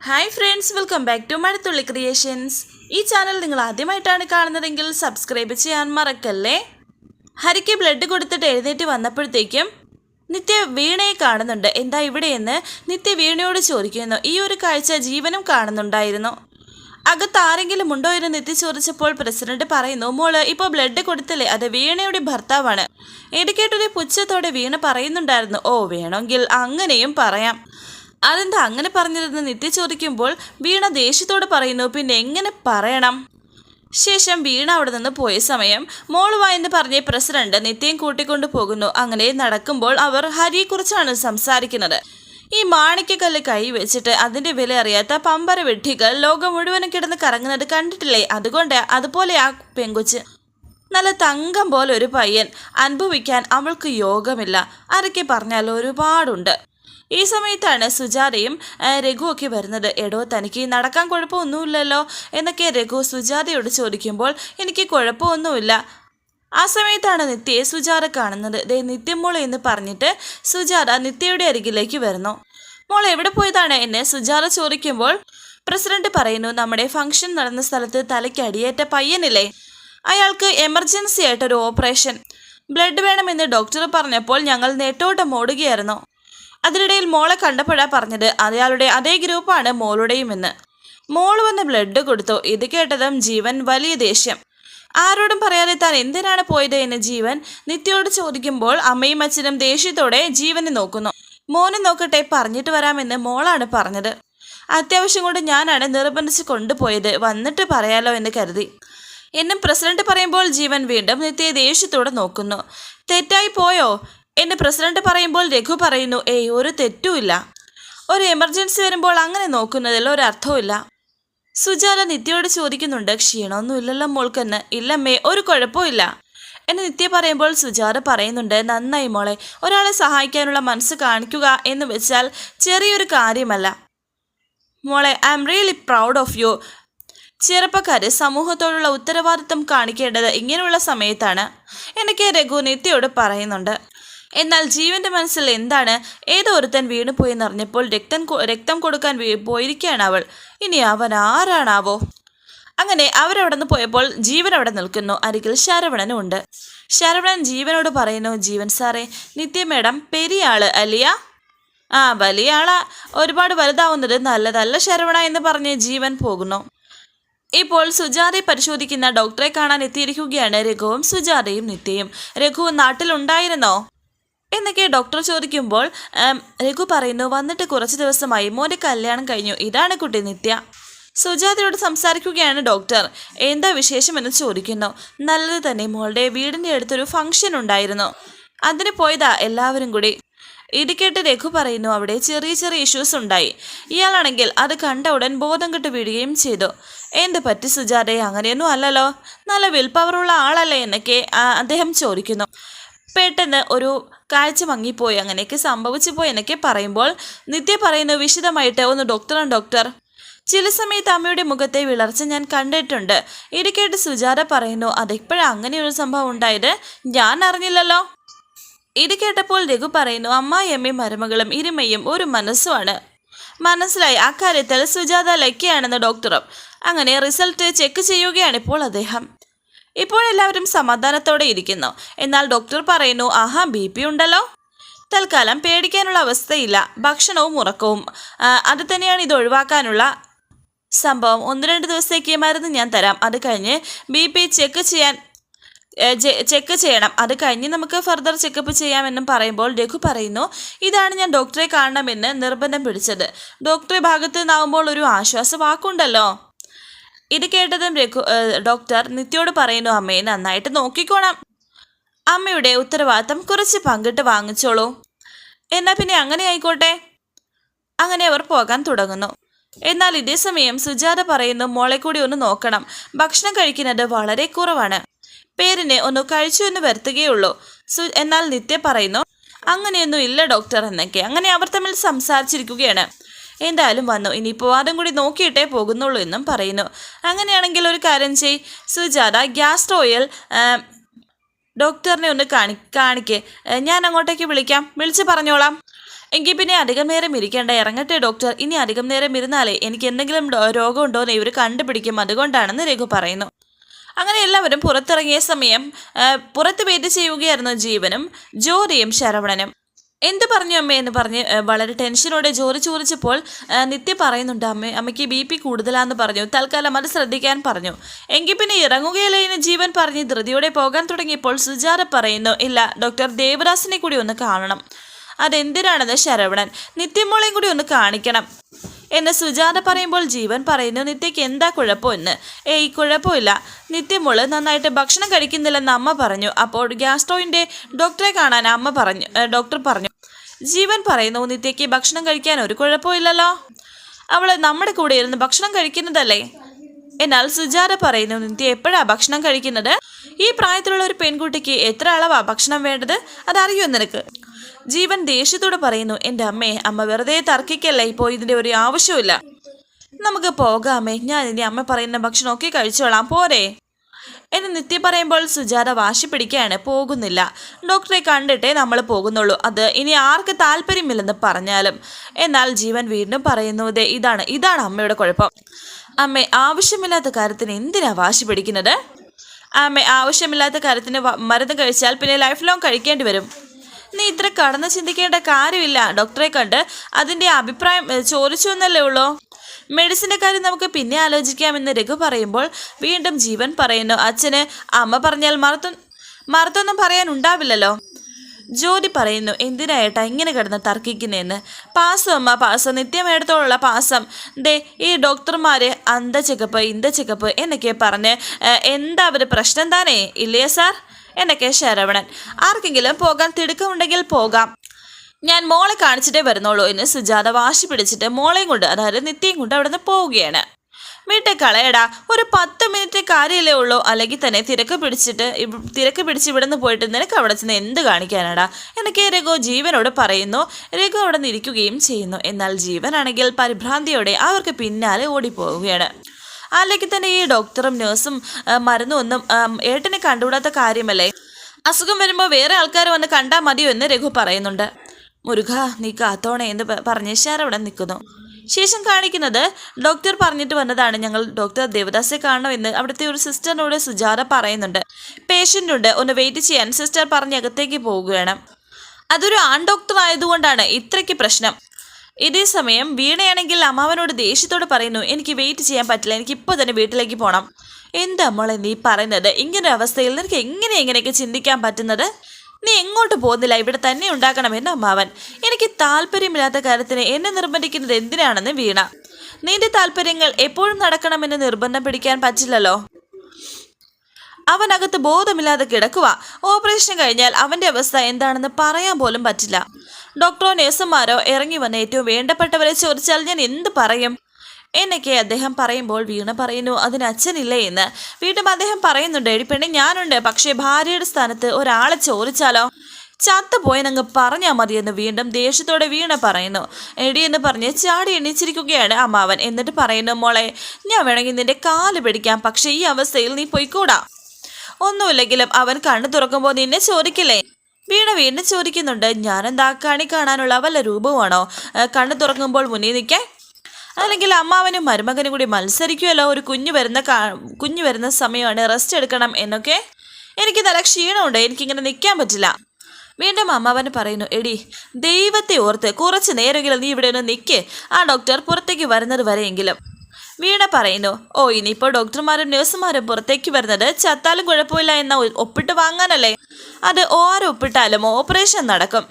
Hi friends welcome back to Mazhathulli creations ഈ channel നിങ്ങൾ ആദ്യമായിട്ടാണ് കാണുന്നതെങ്കിൽ സബ്സ്ക്രൈബ് ചെയ്യാൻ മറക്കല്ലേ? ഹരിക്ക് ബ്ലഡ് കൊടുത്തിട്ട് എഴുന്നേറ്റ് വന്നപ്പോഴത്തേക്കും നിത്യ വീണയെ കാണുന്നുണ്ട്. എന്താ ഇവിടെയെന്ന് നിത്യ വീണയോട് ചോദിക്കുന്നു. ഈ ഒരു കാഴ്ച ജീവനും കാണുന്നുണ്ടായിരുന്നു. അകത്ത് ആരെങ്കിലും ഉണ്ടോ എന്ന് നിത്യ ചോദിച്ചപ്പോൾ പ്രസിഡന്റ് പറയുന്നു മോൾ ഇപ്പോൾ ബ്ലഡ് കൊടുത്തല്ലേ? അത് വീണയുടെ ഭർത്താവാണ്. കേട്ടൊരു പുച്ഛത്തോടെ വീണ പറയുന്നുണ്ടായിരുന്നു. ഓ വേണമെങ്കിൽ അങ്ങനെയും പറയാം. അതെന്താ അങ്ങനെ പറഞ്ഞതെന്ന് നിത്യ ചോദിക്കുമ്പോൾ വീണ ദേഷ്യത്തോട് പറയുന്നു പിന്നെ എങ്ങനെ പറയണം? ശേഷം വീണ അവിടെ നിന്ന് പോയ സമയം മോളുവാ എന്ന് പറഞ്ഞ് പ്രസിഡന്റ് നിത്യം കൂട്ടിക്കൊണ്ടു പോകുന്നു. അങ്ങനെ നടക്കുമ്പോൾ അവർ ഹരിയെക്കുറിച്ചാണ് സംസാരിക്കുന്നത്. ഈ മാണിക്കക്കല്ല് കൈ വെച്ചിട്ട് അതിന്റെ വില അറിയാത്ത പമ്പര വെട്ടികൾ ലോകം മുഴുവനും കിടന്ന് കറങ്ങുന്നത് കണ്ടിട്ടില്ലേ? അതുകൊണ്ട് അതുപോലെ ആ പെങ്കുച്ച്. നല്ല തങ്കം പോലെ ഒരു പയ്യൻ. അനുഭവിക്കാൻ അവൾക്ക് യോഗമില്ല. ആരൊക്കെ പറഞ്ഞാൽ ഒരുപാടുണ്ട്. ഈ സമയത്താണ് സുജാതയും രഘു ഒക്കെ വരുന്നത്. എടോ തനിക്ക് നടക്കാൻ കുഴപ്പമൊന്നുമില്ലല്ലോ എന്നൊക്കെ രഘു സുജാതയോട് ചോദിക്കുമ്പോൾ എനിക്ക് കുഴപ്പമൊന്നുമില്ല. ആ സമയത്താണ് നിത്യയെ സുജാത കാണുന്നത്. ദേ നിത്യമോളെ എന്ന് പറഞ്ഞിട്ട് സുജാത നിത്യയുടെ അരികിലേക്ക് വരുന്നു. മോൾ എവിടെ പോയതാണ് എന്നെ സുജാത ചോദിക്കുമ്പോൾ പ്രസിഡന്റ് പറയുന്നു നമ്മുടെ ഫംഗ്ഷൻ നടന്ന സ്ഥലത്ത് തലയ്ക്ക് അടിയേറ്റ പയ്യനില്ലേ? അയാൾക്ക് എമർജൻസി ആയിട്ടൊരു ഓപ്പറേഷൻ. ബ്ലഡ് വേണമെന്ന് ഡോക്ടർ പറഞ്ഞപ്പോൾ ഞങ്ങൾ നെട്ടോട്ടം ഓടുകയായിരുന്നു. അതിനിടയിൽ മോളെ കണ്ടപ്പോഴാ പറഞ്ഞത് അയാളുടെ അതേ ഗ്രൂപ്പാണ് മോളുടെയും എന്ന് മോൾ വന്ന് ബ്ലഡ് കൊടുത്തു. ഇത് കേട്ടതും ജീവൻ വലിയ ദേഷ്യം. ആരോടും പറയാതെ താൻ എന്തിനാണ് പോയത് എന്ന് ജീവൻ നിത്യയോട് ചോദിക്കുമ്പോൾ അമ്മയും അച്ഛനും ദേഷ്യത്തോടെ ജീവനെ നോക്കുന്നു. മോനെ നോക്കട്ടെ പറഞ്ഞിട്ട് വരാമെന്ന് മോളാണ് പറഞ്ഞത്. അത്യാവശ്യം കൊണ്ട് ഞാനാണ് നിർബന്ധിച്ച് കൊണ്ടുപോയത്. വന്നിട്ട് പറയാലോ എന്ന് കരുതി. എന്നും പ്രസിഡന്റ് പറയുമ്പോൾ ജീവൻ വീണ്ടും നിത്യയെ ദേഷ്യത്തോടെ നോക്കുന്നു. തെറ്റായി പോയോ? എന്ന് പ്രസിഡന്റ് പറയുമ്പോൾ രഘു പറയുന്നു ഏയ് ഒരു തെറ്റുമില്ല ഒരു എമർജൻസി വരുമ്പോൾ അങ്ങനെ നോക്കുന്നതിൽ ഒരർത്ഥവുമില്ല സുജാല നിത്യയോട് ചോദിക്കുന്നുണ്ട് ക്ഷീണമൊന്നുമില്ലല്ലോ മോൾക്കെന്ന്. ഇല്ലമ്മേ ഒരു കുഴപ്പമില്ല എന്ന് നിത്യ പറയുമ്പോൾ സുജാത പറയുന്നുണ്ട് നന്നായി മോളെ ഒരാളെ സഹായിക്കാനുള്ള മനസ്സ് കാണിക്കുക എന്ന് വെച്ചാൽ ചെറിയൊരു കാര്യമല്ല. മോളെ I am really proud of you. ചെറുപ്പക്കാര് സമൂഹത്തോടുള്ള ഉത്തരവാദിത്വം കാണിക്കേണ്ടത് ഇങ്ങനെയുള്ള സമയത്താണ്. എന്നൊക്കെ രഘു നിത്യയോട് പറയുന്നുണ്ട്. എന്നാൽ ജീവന്റെ മനസ്സിൽ എന്താണ്? ഏതോ ഒരുത്തൻ വീണുപോയി എന്നറിഞ്ഞപ്പോൾ രക്തം രക്തം കൊടുക്കാൻ പോയിരിക്കുകയാണ് അവൾ ഇനി അവൻ ആരാണാവോ? അങ്ങനെ അവരവിടെ നിന്ന് പോയപ്പോൾ ജീവൻ അവിടെ നിൽക്കുന്നു. അരികിൽ ശരവണനും ഉണ്ട്. ശരവണൻ ജീവനോട് പറയുന്നു ജീവൻ സാറേ നിത്യ മേഡം പെരിയ ആൾ അലിയ? ആ വലിയ ആളാ ഒരുപാട് വലുതാവുന്നത് നല്ലതല്ല ശരവണ എന്ന് പറഞ്ഞ് ജീവൻ പോകുന്നു. ഇപ്പോൾ സുജാതയെ പരിശോധിക്കുന്ന ഡോക്ടറെ കാണാൻ എത്തിയിരിക്കുകയാണ് രഘുവും സുജാതയും നിത്യയും. രഘു നാട്ടിലുണ്ടായിരുന്നോ? എന്നൊക്കെ ഡോക്ടർ ചോദിക്കുമ്പോൾ രഘു പറയുന്നു വന്നിട്ട് കുറച്ച് ദിവസമായി മോന്റെ കല്യാണം കഴിഞ്ഞു. ഇതാണ് കുട്ടി നിത്യ. സുജാതയോട് സംസാരിക്കുകയാണ് ഡോക്ടർ എന്താ വിശേഷമെന്ന് ചോദിക്കുന്നു. നല്ലത് തന്നെ മോളുടെ വീടിന്റെ അടുത്തൊരു ഫംഗ്ഷൻ ഉണ്ടായിരുന്നു. അതിന് പോയതാ എല്ലാവരും കൂടി. ഇത് കേട്ട് രഘു പറയുന്നു അവിടെ ചെറിയ ചെറിയ ഇഷ്യൂസ് ഉണ്ടായി. ഇയാളാണെങ്കിൽ അത് കണ്ട ഉടൻ ബോധം കെട്ട് വീഴുകയും ചെയ്തു. എന്ത് പറ്റി സുജാതയെ അങ്ങനെയൊന്നും അല്ലല്ലോ. നല്ല വിൽ പവറുള്ള ആളല്ലേ എന്നൊക്കെ അദ്ദേഹം ചോദിക്കുന്നു. പെട്ടെന്ന് ഒരു കാഴ്ച മങ്ങിപ്പോയി അങ്ങനെയൊക്കെ സംഭവിച്ചു പോയി എന്നൊക്കെ പറയുമ്പോൾ നിത്യ പറയുന്നു വിശദമായിട്ട് ഒന്ന് ഡോക്ടറാണ് ഡോക്ടർ ചില സമയത്ത് അമ്മയുടെ മുഖത്തെ വിളർച്ച ഞാൻ കണ്ടിട്ടുണ്ട്. ഇടയ്ക്കായിട്ട് സുജാത പറയുന്നു അതെപ്പോഴാണ് അങ്ങനെയൊരു സംഭവം ഉണ്ടായത്? ഞാൻ അറിഞ്ഞില്ലല്ലോ. ഇത് കേട്ടപ്പോൾ രഘു പറയുന്നു അമ്മായിയമ്മയും മരുമകളും ഇരുമയും ഒരു മനസ്സുമാണ്. മനസ്സിലായി അക്കാര്യത്തിൽ സുജാത ലക്കിയാണെന്ന് ഡോക്ടറും അങ്ങനെ റിസൾട്ട് ചെക്ക് ചെയ്യുകയാണ് ഇപ്പോൾ അദ്ദേഹം. ഇപ്പോൾ എല്ലാവരും സമാധാനത്തോടെ ഇരിക്കുന്നു. എന്നാൽ ഡോക്ടർ പറയുന്നു ആഹാ ബി പി ഉണ്ടല്ലോ. തൽക്കാലം പേടിക്കാനുള്ള അവസ്ഥയില്ല. ഭക്ഷണവും ഉറക്കവും. അത് തന്നെയാണ് ഇത് ഒഴിവാക്കാനുള്ള സംഭവം. ഒന്ന് രണ്ട് ദിവസത്തേക്ക് മരുന്ന് ഞാൻ തരാം. അത് കഴിഞ്ഞ് ബി പി ചെക്ക് ചെയ്യാൻ ചെക്ക് ചെയ്യണം. അത് കഴിഞ്ഞ് നമുക്ക് ഫർദർ ചെക്കപ്പ് ചെയ്യാമെന്നും പറയുമ്പോൾ രഘു പറയുന്നു ഇതാണ് ഞാൻ ഡോക്ടറെ കാണണമെന്ന് നിർബന്ധം പിടിച്ചത്. ഡോക്ടറെ ഭാഗത്ത് നിന്നാവുമ്പോൾ ഒരു ആശ്വാസ വാക്കുണ്ടല്ലോ. ഇത് കേട്ടതും രഘു ഡോക്ടർ നിത്യോട് പറയുന്നു അമ്മയെ നന്നായിട്ട് നോക്കിക്കോണം. അമ്മയുടെ ഉത്തരവാദിത്തം കുറച്ച് പങ്കിട്ട് വാങ്ങിച്ചോളൂ. എന്നാ പിന്നെ അങ്ങനെ ആയിക്കോട്ടെ? അങ്ങനെ അവർ പോകാൻ തുടങ്ങുന്നു. എന്നാൽ ഇതേ സമയം സുജാത പറയുന്നു മോളെ കൂടി ഒന്ന് നോക്കണം. ഭക്ഷണം കഴിക്കുന്നത് വളരെ കുറവാണ്. പേരിനെ ഒന്ന് കഴിച്ചു എന്ന് വരുത്തുകയുള്ളൂ. സു എന്നാൽ നിത്യ പറയുന്നു അങ്ങനെയൊന്നും ഇല്ല ഡോക്ടർ എന്നൊക്കെ. അങ്ങനെ അവർ തമ്മിൽ സംസാരിച്ചിരിക്കുകയാണ്. എന്തായാലും വന്നു. ഇനിയിപ്പോൾ വാദം കൂടി നോക്കിയിട്ടേ പോകുന്നുള്ളൂ എന്നും പറയുന്നു. അങ്ങനെയാണെങ്കിൽ ഒരു കാര്യം ചെയ് സുജാത ഗ്യാസ് ഓയിൽ ഡോക്ടറിനെ ഒന്ന് കാണി കാണിക്കേ. ഞാൻ അങ്ങോട്ടേക്ക് വിളിക്കാം. വിളിച്ച് പറഞ്ഞോളാം. എങ്കിൽ പിന്നെ അധികം നേരം ഇരിക്കേണ്ട. ഇറങ്ങട്ടെ ഡോക്ടർ. ഇനി അധികം നേരം ഇരുന്നാലേ എനിക്ക് എന്തെങ്കിലും രോഗം രോഗമുണ്ടോ എന്ന് ഇവർ കണ്ടുപിടിക്കും. അതുകൊണ്ടാണെന്ന് രഘു പറയുന്നു. അങ്ങനെ എല്ലാവരും പുറത്തിറങ്ങിയ സമയം പുറത്ത് വെയിറ്റ് ചെയ്യുകയായിരുന്നു ജീവനും ജോറിയും ശരവണനും. എന്ത് പറഞ്ഞു അമ്മ എന്ന് പറഞ്ഞ് വളരെ ടെൻഷനോടെ ജോറി ചോദിച്ചപ്പോൾ നിത്യ പറയുന്നുണ്ട് അമ്മ അമ്മയ്ക്ക് ബി പി കൂടുതലാന്ന് പറഞ്ഞു. തൽക്കാലം അത് ശ്രദ്ധിക്കാൻ പറഞ്ഞു. എങ്കിൽ പിന്നെ ഇറങ്ങുകയല്ലേ എന്ന് ജീവൻ പറഞ്ഞ് ധൃതിയോടെ പോകാൻ തുടങ്ങിയപ്പോൾ സുജാത പറയുന്നു ഇല്ല ഡോക്ടർ ദേവദാസിനെ കൂടി ഒന്ന് കാണണം. അതെന്തിനാണെന്ന് ശരവണൻ നിത്യമോളെയും കൂടി ഒന്ന് കാണിക്കണം. എന്ന് സുജാത പറയുമ്പോൾ ജീവൻ പറയുന്നു നിത്യയ്ക്ക് എന്താ കുഴപ്പമെന്ന്? ഏയ് കുഴപ്പമില്ല. നിത്യമോൾ നന്നായിട്ട് ഭക്ഷണം കഴിക്കുന്നില്ലെന്ന് അമ്മ പറഞ്ഞു. അപ്പോൾ ഗ്യാസ്ട്രോയിന്റെ ഡോക്ടറെ കാണാൻ അമ്മ പറഞ്ഞു ഡോക്ടർ പറഞ്ഞു. ജീവൻ പറയുന്നു നിത്യയ്ക്ക് ഭക്ഷണം കഴിക്കാൻ ഒരു കുഴപ്പമില്ലല്ലോ. അവൾ നമ്മുടെ കൂടെ ഇരുന്ന് ഭക്ഷണം കഴിക്കുന്നതല്ലേ? എന്നാൽ സുജാത പറയുന്നു നിത്യ എപ്പോഴാ ഭക്ഷണം കഴിക്കുന്നത്? ഈ പ്രായത്തിലുള്ള ഒരു പെൺകുട്ടിക്ക് എത്ര അളവാ ഭക്ഷണം വേണ്ടത്? അതറിയോ നിനക്ക്? ജീവൻ ദേഷ്യത്തോട് പറയുന്നു എന്റെ അമ്മേ അമ്മ വെറുതെ തർക്കിക്കല്ലേ? ഇപ്പോൾ ഇതിന്റെ ഒരു ആവശ്യമില്ല നമുക്ക് പോകാമേ. ഞാൻ ഇനി അമ്മ പറയുന്ന ഭക്ഷണമൊക്കെ കഴിച്ചോളാം. പോരെ. എന്ന് നിത്യ പറയുമ്പോൾ സുജാത വാശി പിടിക്കുകയാണ്. പോകുന്നില്ല. ഡോക്ടറെ കണ്ടിട്ടേ നമ്മൾ പോകുന്നുള്ളൂ. അത് ഇനി ആർക്ക് താല്പര്യമില്ലെന്ന് പറഞ്ഞാലും. എന്നാൽ ജീവൻ വീണ്ടും പറയുന്നു ദേ ഇതാണ് ഇതാണ് അമ്മയുടെ കുഴപ്പം. അമ്മ ആവശ്യമില്ലാത്ത കാര്യത്തിന് എന്തിനാ വാശി പിടിക്കുന്നത്? അമ്മ ആവശ്യമില്ലാത്ത കാര്യത്തിന് മരുന്ന് കഴിച്ചാൽ പിന്നെ ലൈഫ് ലോങ് കഴിക്കേണ്ടി വരും. നീ ഇത്ര കടന്ന് ചിന്തിക്കേണ്ട കാര്യമില്ല. ഡോക്ടറെ കണ്ട് അതിന്റെ അഭിപ്രായം ചോദിച്ചു എന്നല്ലേ ഉള്ളൂ? മെഡിസിന്റെ കാര്യം നമുക്ക് പിന്നെ ആലോചിക്കാമെന്ന് രഘു പറയുമ്പോൾ വീണ്ടും ജീവൻ പറയുന്നു. അച്ഛന് അമ്മ പറഞ്ഞാൽ മറത്തു മറത്തൊന്നും പറയാൻ ഉണ്ടാവില്ലല്ലോ ജ്യോതി പറയുന്നു എന്തിനായിട്ടാ ഇങ്ങനെ കിടന്ന് തർക്കിക്കുന്നതെന്ന് പാസം അമ്മ പാസം. നിത്യമേടത്തോടുള്ള പാസം. ദേ ഈ ഡോക്ടർമാർ അന്ത ചെക്കപ്പ് ഇന്ത ചെക്കപ്പ് എന്നൊക്കെ പറഞ്ഞ് എന്താ അവർ പ്രശ്നം താനേ? ഇല്ലയോ സാർ? എന്നൊക്കെ ശരവണൻ. ആർക്കെങ്കിലും പോകാൻ തിടുക്കമുണ്ടെങ്കിൽ പോകാം. ഞാൻ മോളെ കാണിച്ചിട്ടേ വരുന്നുള്ളൂ എന്ന് സുജാത വാശി പിടിച്ചിട്ട് മോളെയും കൊണ്ട് അതായത് നിത്യയും കൊണ്ട് അവിടെ നിന്ന് പോവുകയാണ്. വീട്ടെ കളയടാ ഒരു പത്ത് മിനിറ്റ് കാര്യമല്ലേ ഉള്ളൂ. അല്ലെങ്കിൽ തന്നെ തിരക്ക് പിടിച്ചിട്ട് തിരക്ക് പിടിച്ച് ഇവിടെ നിന്ന് പോയിട്ട് നിനക്ക് അവിടെ ചെന്ന് എന്ത് കാണിക്കാനാടാ? എന്നൊക്കെ രഘു ജീവനോട് പറയുന്നു. രഘു അവിടെ നിന്നിരിക്കുകയും ചെയ്യുന്നു. എന്നാൽ ജീവനാണെങ്കിൽ പരിഭ്രാന്തിയോടെ അവർക്ക് പിന്നാലെ ഓടിപ്പോവുകയാണ്. അല്ലെങ്കിൽ തന്നെ ഈ ഡോക്ടറും നഴ്സും മരുന്നും ഒന്നും ഏട്ടനെ കണ്ടുകൂടാത്ത കാര്യമല്ലേ? അസുഖം വരുമ്പോൾ വേറെ ആൾക്കാർ വന്ന് കണ്ടാൽ മതിയോ എന്ന് രഘു പറയുന്നുണ്ട്. മുരുക നീ കാത്തോണേ എന്ന് പറഞ്ഞ ഷാർ അവിടെ നിൽക്കുന്നു. ശേഷം കാണിക്കുന്നത് ഡോക്ടർ പറഞ്ഞിട്ട് വന്നതാണ് ഞങ്ങൾ ഡോക്ടർ ദേവദാസെ കാണണമെന്ന് അവിടുത്തെ ഒരു സിസ്റ്ററിനോട് സുജാത പറയുന്നുണ്ട്. പേഷ്യന്റ് ഉണ്ട്. ഒന്ന് വെയിറ്റ് ചെയ്യാൻ സിസ്റ്റർ പറഞ്ഞ് അകത്തേക്ക് പോവുകയാണ്. അതൊരു ആൺ ഡോക്ടർ ആയതുകൊണ്ടാണ് ഇത്രയ്ക്ക് പ്രശ്നം. ഇതേ സമയം വീണയാണെങ്കിൽ അമ്മാവനോട് ദേഷ്യത്തോട് പറയുന്നു എനിക്ക് വെയിറ്റ് ചെയ്യാൻ പറ്റില്ല. എനിക്ക് ഇപ്പോൾ തന്നെ വീട്ടിലേക്ക് പോകണം എന്താ മോളെ നീ പറയുന്നത്? ഇങ്ങനെ അവസ്ഥയിൽ നിനക്ക് എങ്ങനെ എങ്ങനെയൊക്കെ ചിന്തിക്കാൻ പറ്റുന്നത്? നീ എങ്ങോട്ട് പോകുന്നില്ല? ഇവിടെ തന്നെ ഉണ്ടാക്കണമെന്ന് അമ്മാവൻ എനിക്ക് താല്പര്യമില്ലാത്ത കാര്യത്തിന് എന്നെ നിർബന്ധിക്കുന്നത് എന്തിനാണെന്ന് വീണ. നിന്റെ താല്പര്യങ്ങൾ എപ്പോഴും നടക്കണമെന്ന് നിർബന്ധം പിടിക്കാൻ പറ്റില്ലല്ലോ. അവനകത്ത് ബോധമില്ലാതെ കിടക്കുക ഓപ്പറേഷൻ കഴിഞ്ഞാൽ അവന്റെ അവസ്ഥ എന്താണെന്ന് പറയാൻ പോലും പറ്റില്ല. ഡോക്ടറോ നഴ്സുമാരോ ഇറങ്ങി വന്ന ഏറ്റവും വേണ്ടപ്പെട്ടവരെ ചോദിച്ചാൽ ഞാൻ എന്ത് പറയും? എന്നൊക്കെ അദ്ദേഹം പറയുമ്പോൾ വീണ പറയുന്നു അതിന് അച്ഛനില്ലേ എന്ന്. വീണ്ടും അദ്ദേഹം പറയുന്നുണ്ട് എടി ഞാനുണ്ട് പക്ഷേ ഭാര്യയുടെ സ്ഥാനത്ത് ഒരാളെ ചോദിച്ചാലോ? ചത്തുപോയെന്നങ്ങ് പറഞ്ഞാൽ മതിയെന്ന് വീണ്ടും ദേഷ്യത്തോടെ വീണ പറയുന്നു. എടി എന്ന് പറഞ്ഞ് ചാടി എണീച്ചിരിക്കുകയാണ് അമ്മാവൻ. എന്നിട്ട് പറയുന്നു മോളെ ഞാൻ വേണമെങ്കിൽ നിന്റെ കാൽ പിടിക്കാം പക്ഷേ ഈ അവസ്ഥയിൽ നീ പൊയ്ക്കൂടാ. ഒന്നുമില്ലെങ്കിലും അവൻ കണ്ണു തുറക്കുമ്പോൾ നിന്നെ ചോദിക്കില്ലേ? വീണ വീണ്ടും ചോദിക്കുന്നുണ്ട് ഞാനെന്താ കണി കാണാനുള്ള വല്ല രൂപമാണോ? കണ്ണു തുറക്കുമ്പോൾ മുന്നിൽ നിൽക്കാൻ അല്ലെങ്കിൽ അമ്മാവനും മരുമകനും കൂടി മത്സരിക്കുമല്ലോ ഒരു കുഞ്ഞു വരുന്ന കുഞ്ഞു വരുന്ന സമയമാണ് റെസ്റ്റ് എടുക്കണം എന്നൊക്കെ എനിക്ക് നല്ല ക്ഷീണമുണ്ട്. എനിക്കിങ്ങനെ നിൽക്കാൻ പറ്റില്ല. വീണ്ടും അമ്മാവൻ പറയുന്നു എടി ദൈവത്തെ ഓർത്ത് കുറച്ച് നേരമെങ്കിലും നീ ഇവിടെ ഒന്ന് നിൽക്ക് ആ ഡോക്ടർ പുറത്തേക്ക് വരുന്നത് വരെയെങ്കിലും. വീണ പറയുന്നു ഓ ഇനിയിപ്പോൾ ഡോക്ടർമാരും നഴ്സുമാരും പുറത്തേക്ക് വരുന്നത് ചത്താലും കുഴപ്പമില്ല എന്ന ഒപ്പിട്ട് വാങ്ങാനല്ലേ? അത് ഓരോ ഒപ്പിട്ടാലും ഓപ്പറേഷൻ നടക്കും.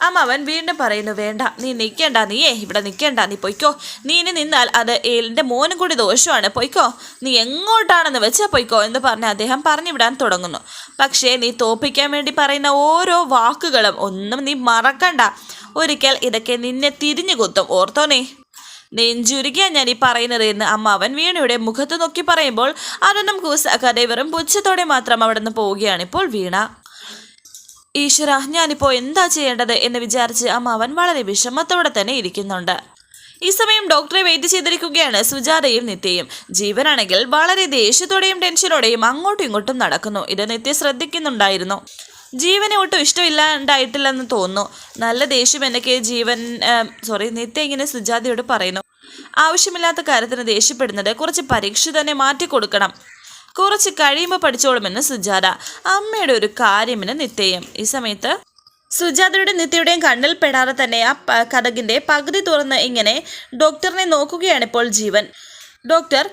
അമ്മാവൻ വീണ്ടും പറയുന്നു വേണ്ട നീ നിൽക്കേണ്ട നീയേ ഇവിടെ നിൽക്കേണ്ട നീ പൊയ്ക്കോ. നീ ഇനി നിന്നാൽ അത് ഏലിന്റെ മോനും കൂടി ദോഷമാണ് പൊയ്ക്കോ. നീ എങ്ങോട്ടാണെന്ന് വെച്ചാൽ പൊയ്ക്കോ എന്ന് പറഞ്ഞ് അദ്ദേഹം പറഞ്ഞു വിടാൻ തുടങ്ങുന്നു. പക്ഷേ നീ തോപ്പിക്കാൻ വേണ്ടി പറയുന്ന ഓരോ വാക്കുകളും ഒന്നും നീ മറക്കണ്ട. ഒരിക്കൽ ഇതൊക്കെ നിന്നെ തിരിഞ്ഞു കുത്തും. ഓർത്തോ നീ? നെഞ്ചുരുകിയാ ഞാൻ ഈ പറയുന്നത് എന്ന് അമ്മാവൻ വീണയുടെ മുഖത്ത് നോക്കി പറയുമ്പോൾ അതൊന്നും കൂസാക്കാതെ വെറും പുച്ഛത്തോടെ മാത്രം അവിടെ നിന്ന് പോവുകയാണിപ്പോൾ വീണ. ഈശ്വര ഞാനിപ്പോൾ എന്താ ചെയ്യേണ്ടത് എന്ന് വിചാരിച്ച് അമ്മാവൻ വളരെ വിഷമത്തോടെ തന്നെ ഇരിക്കുന്നുണ്ട്. ഈ സമയം ഡോക്ടറെ വെയിറ്റ് ചെയ്തിരിക്കുകയാണ് സുജാതയും നിത്യയും. ജീവനാണെങ്കിൽ വളരെ ദേഷ്യത്തോടെയും ടെൻഷനോടെയും അങ്ങോട്ടും ഇങ്ങോട്ടും നടക്കുന്നു. ഇത് നിത്യ ശ്രദ്ധിക്കുന്നുണ്ടായിരുന്നു. ജീവനെ ഒട്ടും ഇഷ്ടമില്ലാണ്ടായിട്ടില്ലെന്ന് തോന്നുന്നു. നല്ല ദേഷ്യം എന്നൊക്കെ ജീവൻ സോറി നിത്യ ഇങ്ങനെ സുജാതയോട് പറയുന്നു. ആവശ്യമില്ലാത്ത കാര്യത്തിന് ദേഷ്യപ്പെടുന്നത് കുറച്ച് പരീക്ഷ തന്നെ മാറ്റിക്കൊടുക്കണം. കുറച്ച് കഴിയുമ്പോൾ പഠിച്ചോളുമെന്ന് സുജാത അമ്മയുടെ ഒരു കാര്യമെന്ന് നിത്യം ഈ സമയത്ത് സുജാതയുടെ നിത്യയുടെയും കണ്ണിൽ പെടാതെ തന്നെ ആ കഥകിന്റെ പകുതി തുറന്ന് ഇങ്ങനെ ഡോക്ടറിനെ നോക്കുകയാണ് ഇപ്പോൾ ജീവൻ. ഡോക്ടർ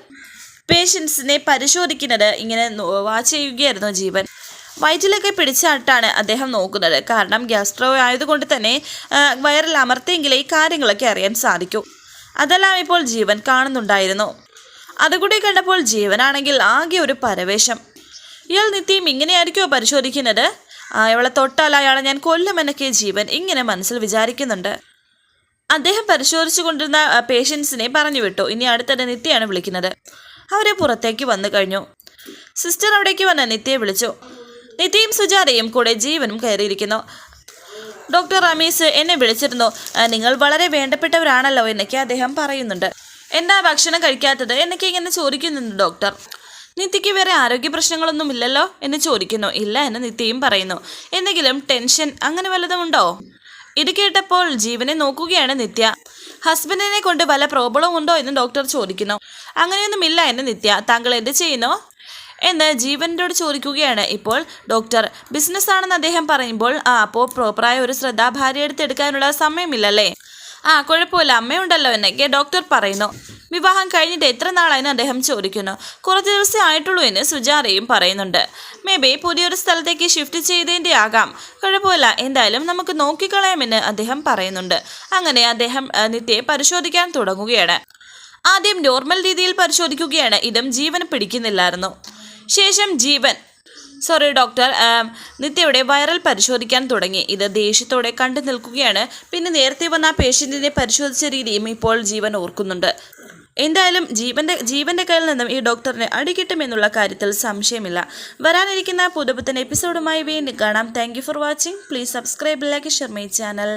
പേഷ്യൻസിനെ പരിശോധിക്കുന്നത് ഇങ്ങനെ വാച്ച് ചെയ്യുകയായിരുന്നു ജീവൻ. വയറ്റിലൊക്കെ പിടിച്ചാട്ടാണ് അദ്ദേഹം നോക്കുന്നത്. കാരണം ഗ്യാസ്ട്രോ ആയതുകൊണ്ട് തന്നെ വയറിൽ അമർത്തിയെങ്കിലേ ഈ കാര്യങ്ങളൊക്കെ അറിയാൻ സാധിക്കൂ. അതെല്ലാം ഇപ്പോൾ ജീവൻ കാണുന്നുണ്ടായിരുന്നു. അതുകൂടി കണ്ടപ്പോൾ ജീവനാണെങ്കിൽ ആകെ ഒരു പരവേശം. ഇയാൾ നിത്യം ഇങ്ങനെയായിരിക്കുമോ പരിശോധിക്കുന്നത്? അയാളെ തൊട്ടാൽ അയാളെ ഞാൻ കൊല്ലുമെന്നൊക്കെ ജീവൻ ഇങ്ങനെ മനസ്സിൽ വിചാരിക്കുന്നുണ്ട്. അദ്ദേഹം പരിശോധിച്ചു കൊണ്ടിരുന്ന പേഷ്യൻസിനെ പറഞ്ഞു വിട്ടു ഇനി അടുത്തിടെ നിത്യയാണ് വിളിക്കുന്നത്. അവരെ പുറത്തേക്ക് വന്നു കഴിഞ്ഞു. സിസ്റ്റർ അവിടേക്ക് വന്ന് നിത്യയെ വിളിച്ചു. നിത്യയും സുജാതയും കൂടെ ജീവനും കയറിയിരിക്കുന്നു. ഡോക്ടർ റമീസ് എന്നെ വിളിച്ചിരുന്നു. നിങ്ങൾ വളരെ വേണ്ടപ്പെട്ടവരാണല്ലോ എന്നൊക്കെ അദ്ദേഹം പറയുന്നുണ്ട്. എന്താ ഭക്ഷണം കഴിക്കാത്തത് എന്നൊക്കെ ഇങ്ങനെ ചോദിക്കുന്നുണ്ട് ഡോക്ടർ. നിത്യയ്ക്ക് വേറെ ആരോഗ്യ പ്രശ്നങ്ങളൊന്നും ഇല്ലല്ലോ എന്ന് ചോദിക്കുന്നു. ഇല്ല എന്ന് നിത്യയും പറയുന്നു. എന്തെങ്കിലും ടെൻഷൻ അങ്ങനെ വല്ലതുമുണ്ടോ ഇത് കേട്ടപ്പോൾ ജീവനെ നോക്കുകയാണ് നിത്യ. ഹസ്ബൻഡിനെ കൊണ്ട് വല്ല പ്രോബ്ലം ഉണ്ടോ എന്ന് ഡോക്ടർ ചോദിക്കുന്നു. അങ്ങനെയൊന്നുമില്ല എന്ന് നിത്യ. താങ്കൾ എന്ത് ചെയ്യുന്നു? എന്ന് ജീവനോട് ചോദിക്കുകയാണ്. ഇപ്പോൾ ഡോക്ടർ ബിസിനസ് ആണെന്ന് അദ്ദേഹം പറയുമ്പോൾ ആ അപ്പോൾ പ്രോപ്പറായ ഒരു ശ്രദ്ധ ഭാര്യ എടുത്തെടുക്കാനുള്ള സമയമില്ലല്ലേ? ആ കുഴപ്പമില്ല. അമ്മയുണ്ടല്ലോ എന്നൊക്കെ ഡോക്ടർ പറയുന്നു. വിവാഹം കഴിഞ്ഞിട്ട് എത്ര നാളായെന്ന് അദ്ദേഹം ചോദിക്കുന്നു. കുറച്ച് ദിവസം ആയിട്ടുള്ളൂ എന്ന് സുജാതയും പറയുന്നുണ്ട്. മേ ബി പുതിയൊരു സ്ഥലത്തേക്ക് ഷിഫ്റ്റ് ചെയ്തതിന്റെ ആകാം. കുഴപ്പമില്ല. എന്തായാലും നമുക്ക് നോക്കിക്കളയാമെന്ന് അദ്ദേഹം പറയുന്നുണ്ട്. അങ്ങനെ അദ്ദേഹം നിത്യയെ പരിശോധിക്കാൻ തുടങ്ങുകയാണ്. ആദ്യം നോർമൽ രീതിയിൽ പരിശോധിക്കുകയാണ്. ഇതും ജീവൻ പിടിക്കുന്നില്ലായിരുന്നു. ശേഷം ജീവൻ. സോറി ഡോക്ടർ നിത്യയുടെ വൈറൽ പരിശോധിക്കാൻ തുടങ്ങി. ഇത് ദേഷ്യത്തോടെ കണ്ടു നിൽക്കുകയാണ്. പിന്നെ നേരത്തെ വന്ന ആ പേഷ്യന്റിനെ പരിശോധിച്ച രീതിയും ഇപ്പോൾ ജീവൻ ഓർക്കുന്നുണ്ട്. എന്തായാലും ജീവന്റെ ജീവന്റെ കയ്യിൽ നിന്നും ഈ ഡോക്ടറിനെ അടികിട്ടുമെന്നുള്ള കാര്യത്തിൽ സംശയമില്ല. വരാനിരിക്കുന്ന പുതുപുത്തൻ എപ്പിസോഡുമായി വീണ്ടും കാണാം. Thank for watching please subscribe like share my channel